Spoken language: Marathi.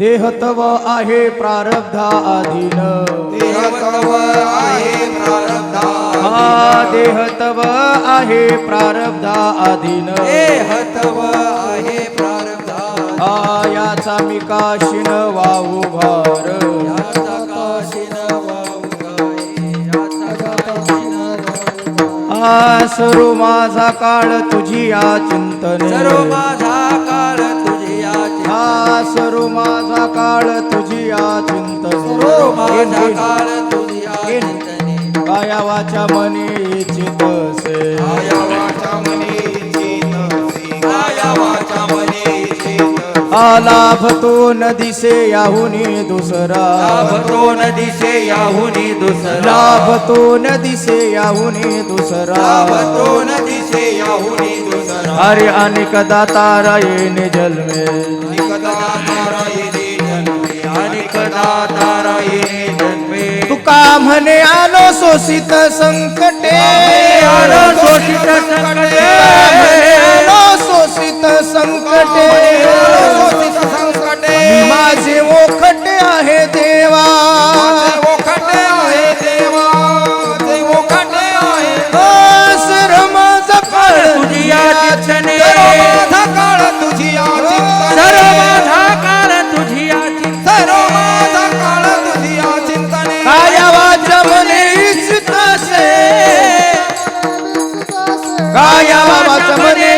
देह तव आहे प्रारब्धा अधीन देह तव आहे प्रारब्धा हा देह तव आहे प्रारब्धा अधीन देह तव आहे प्रारब्धा हा याचा मी काशीन वाहू भार याचा काशीन वाहू. हा सर्व माझा काळ तुझी या चिंतन. सर्व माझा सर्व चिंतने मनी चितसे काया वाचा मनी मनी आलाभ तो न दिसे याहुनी दुसरा. लाभ तो न दिसे याहुनी दुसरा. लाभ तो न दिसे याहुनी दुसरा लाभ तो न दिसे याहुनी दुसरा अरे अनेक दाता येणे जन्मे अनेकदा तारायणे जन्मे अनेकदा तारायणे जन्मे तुका म्हणे आलो शोषित संकटे आलो शोषित संकटे. आलो शोषित संकटे काया वासमने